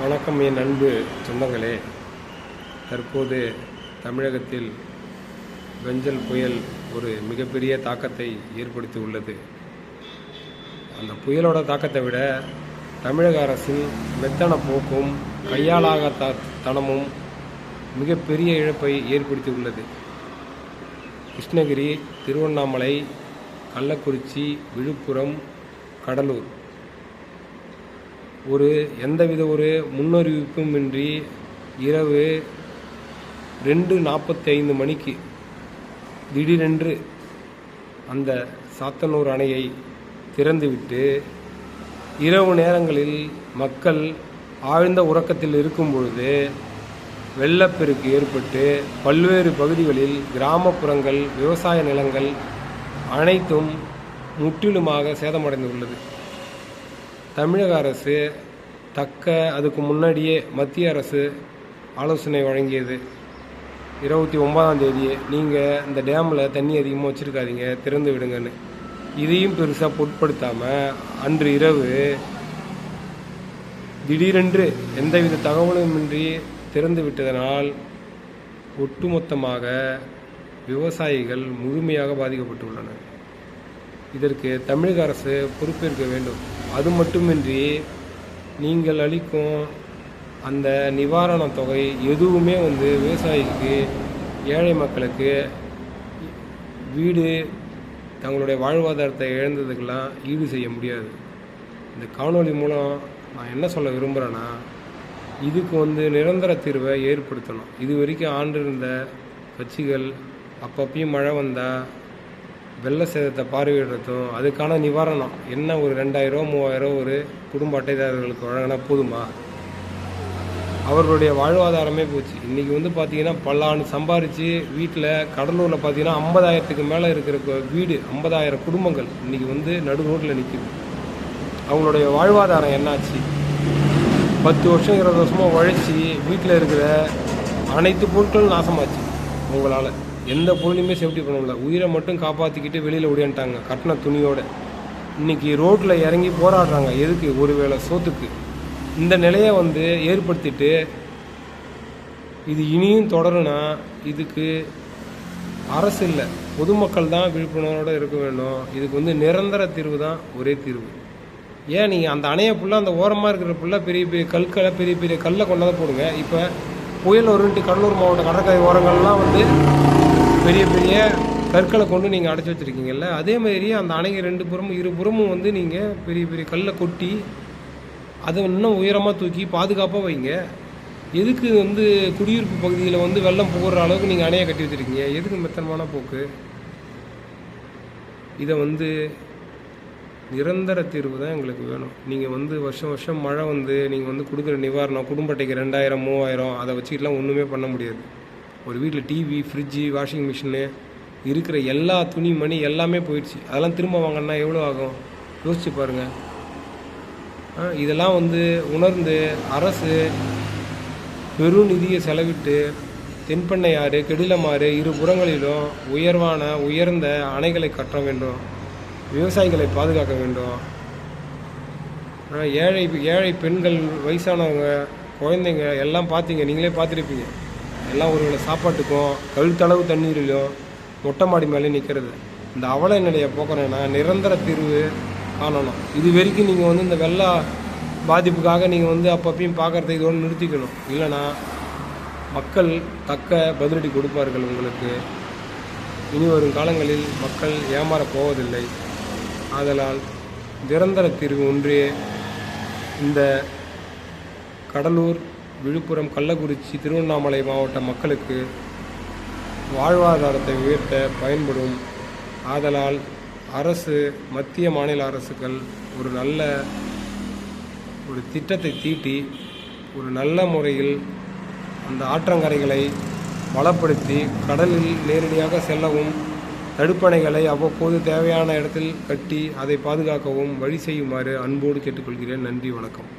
வணக்கம் என் அன்பு சொந்தங்களே. தற்போது தமிழகத்தில் வெஞ்சல் புயல் ஒரு மிகப்பெரிய தாக்கத்தை ஏற்படுத்தி உள்ளது. அந்த புயலோட தாக்கத்தை விட தமிழக அரசின் மெத்தன போக்கும் கையாளாக த தனமும் மிகப்பெரிய இழப்பை ஏற்படுத்தி உள்ளது. கிருஷ்ணகிரி திருவண்ணாமலை கள்ளக்குறிச்சி விழுப்புரம் கடலூர் ஒரு எந்தவித ஒரு முன்னறிவிப்பும் இன்றி இரவு ரெண்டு நாற்பத்தி ஐந்து மணிக்கு திடீரென்று அந்த சாத்தனூர் அணையை திறந்துவிட்டு இரவு நேரங்களில் மக்கள் ஆழ்ந்த உறக்கத்தில் இருக்கும் பொழுது வெள்ளப்பெருக்கு ஏற்பட்டு பல்வேறு பகுதிகளில் கிராமப்புறங்கள் விவசாய நிலங்கள் அனைத்தும் முற்றிலுமாக சேதமடைந்துள்ளது. தமிழக அரசு தக்க அதுக்கு முன்னாடியே மத்திய அரசு ஆலோசனை வழங்கியது. இருபத்தி ஒன்பதாம் தேதியே நீங்கள் இந்த டேமில் தண்ணி அதிகமாக வச்சுருக்காதீங்க திறந்து விடுங்கன்னு. இதையும் பெருசாக பொருட்படுத்தாமல் அன்று இரவு திடீரென்று எந்தவித தகவலுமின்றி திறந்து விட்டதனால் ஒட்டுமொத்தமாக விவசாயிகள் முழுமையாக பாதிக்கப்பட்டுள்ளனர். இதற்கு தமிழக அரசு பொறுப்பேற்க வேண்டும். அது மட்டுமின்றி நீங்கள் அளிக்கும் அந்த நிவாரணத் தொகை எதுவுமே வந்து விவசாயிக்கு ஏழை மக்களுக்கு வீடு தங்களுடைய வாழ்வாதாரத்தை இழந்ததுக்கெல்லாம் ஈடு செய்ய முடியாது. இந்த காணொளி மூலம் நான் என்ன சொல்ல விரும்புகிறேன்னா இதுக்கு வந்து நிரந்தர தீர்வை ஏற்படுத்தணும். இது வரைக்கும் ஆண்டு இருந்த கட்சிகள் அப்பப்பயும் மழை வந்தால் வெள்ள சேதத்தை பார்வையிடுறதும் அதுக்கான நிவாரணம். என்ன ஒரு ரெண்டாயிரம் மூவாயிரம் ஒரு குடும்ப அட்டைதாரர்களுக்கு வழங்கினா போதுமா? அவர்களுடைய வாழ்வாதாரமே போச்சு. இன்றைக்கி வந்து பார்த்திங்கன்னா பல்லாண்டு சம்பாரித்து வீட்டில் கடலூரில் பார்த்தீங்கன்னா ஐம்பதாயிரத்துக்கு மேலே இருக்கிற வீடு ஐம்பதாயிரம் குடும்பங்கள் இன்றைக்கி வந்து நடு ரோட்டில் நிற்குது அவங்களுடைய வாழ்வாதாரம் என்னாச்சு? பத்து வருஷம் இருபது வருஷமாக உழைச்சி வீட்டில் இருக்கிற அனைத்து பொருட்களும் நாசமாச்சு உங்களால். எந்த பொருளையுமே சேஃப்டி பண்ண முடியல உயிரை மட்டும் காப்பாற்றிக்கிட்டு வெளியில் ஓடியான்ட்டாங்க கட்டின துணியோட. இன்னைக்கு ரோட்டில் இறங்கி போராடுறாங்க. எதுக்கு? ஒருவேளை சோத்துக்கு. இந்த நிலையை வந்து ஏற்படுத்திட்டு இது இனியும் தொடரும்னா இதுக்கு அரசு இல்லை. பொதுமக்கள் தான் விழிப்புணர்வோடு இருக்க வேண்டும். இதுக்கு வந்து நிரந்தர தீர்வு தான் ஒரே தீர்வு. ஏன் நீங்கள் அந்த அணையை ஃபுல்லாக அந்த ஓரமாக இருக்கிற ஃபுல்லாக பெரிய பெரிய கற்களை பெரிய பெரிய கல்லை கொண்டாந்து போடுங்க. இப்போ புயல் வருன்ட்டு கடலூர் மாவட்ட கடற்கரை ஓரங்கள்லாம் வந்து பெரிய பெரிய கற்களை கொண்டு நீங்கள் அடைச்சி வச்சுருக்கீங்கல்ல? அதே மாதிரி அந்த அணைக்கு ரெண்டு புறமும் இரு புறமும் வந்து நீங்கள் பெரிய பெரிய கல்லை கொட்டி அதை இன்னும் உயரமாக தூக்கி பாதுகாப்பாக வைங்க. எதுக்கு வந்து குடியிருப்பு பகுதியில் வந்து வெள்ளம் புகுற அளவுக்கு நீங்கள் அணையை கட்டி வச்சுருக்கீங்க? எதுக்கு மெத்தனமான போக்கு? இதை வந்து நிரந்தர தீர்வு தான் எங்களுக்கு வேணும். நீங்கள் வந்து வருஷம் வருஷம் மழை வந்து நீங்கள் வந்து கொடுக்குற நிவாரணம் குடும்பத்தைக்கு ரெண்டாயிரம் மூவாயிரம் அதை வச்சுக்கிட்டுலாம் ஒன்றுமே பண்ண முடியாது. ஒரு வீட்டில் டிவி ஃப்ரிட்ஜு வாஷிங் மிஷினு இருக்கிற எல்லா துணி மணி எல்லாமே போயிடுச்சு. அதெல்லாம் திரும்ப வாங்கினா எவ்வளோ ஆகும்? யோசிச்சு பாருங்கள் ஆ, இதெல்லாம் வந்து உணர்ந்து அரசு பெரும் நிதியை செலவிட்டு தென்பெண்ணையாறு கெடிலமாறு இரு புறங்களிலும் உயர்வான உயர்ந்த அணைகளை கட்ட வேண்டும். விவசாயிகளை பாதுகாக்க வேண்டும். ஆ, ஏழை ஏழை பெண்கள் வயசானவங்க குழந்தைங்க எல்லாம் பார்த்தீங்க நீங்களே பார்த்துருப்பீங்க எல்லாம் ஒரு வேளை சாப்பாட்டுக்கும் கழுத்தளவு தண்ணீரிலும் மொட்டை மாடி மேலே நிற்கிறது. இந்த அவல நிலையை போக்கணும்னா நிரந்தர தீர்வு காணணும். இது வரைக்கும் நீங்கள் வந்து இந்த வெள்ள பாதிப்புக்காக நீங்கள் வந்து அப்பப்பையும் பார்க்குறத இதோடு நிறுத்திக்கணும். இல்லைன்னா மக்கள் தக்க பதிலடி கொடுப்பார்கள் உங்களுக்கு. இனி வரும் காலங்களில் மக்கள் ஏமாறப் போவதில்லை. ஆதலால் நிரந்தர தீர்வு ஒன்றே இந்த கடலூர் விழுப்புரம் கள்ளக்குறிச்சி திருவண்ணாமலை மாவட்ட மக்களுக்கு வாழ்வாதாரத்தை உயர்த்த பயன்படும் ஆதலால் அரசு மத்திய மாநில அரசுகள் ஒரு நல்ல ஒரு திட்டத்தை தீட்டி ஒரு நல்ல முறையில் அந்த ஆற்றங்கரைகளை பலப்படுத்தி கடலில் நேரடியாக செல்லவும் தடுப்பணைகளை அவ்வப்போது தேவையான இடத்தில் கட்டி அதை பாதுகாக்கவும் வழி செய்யுமாறு அன்போடு கேட்டுக்கொள்கிறேன். நன்றி வணக்கம்.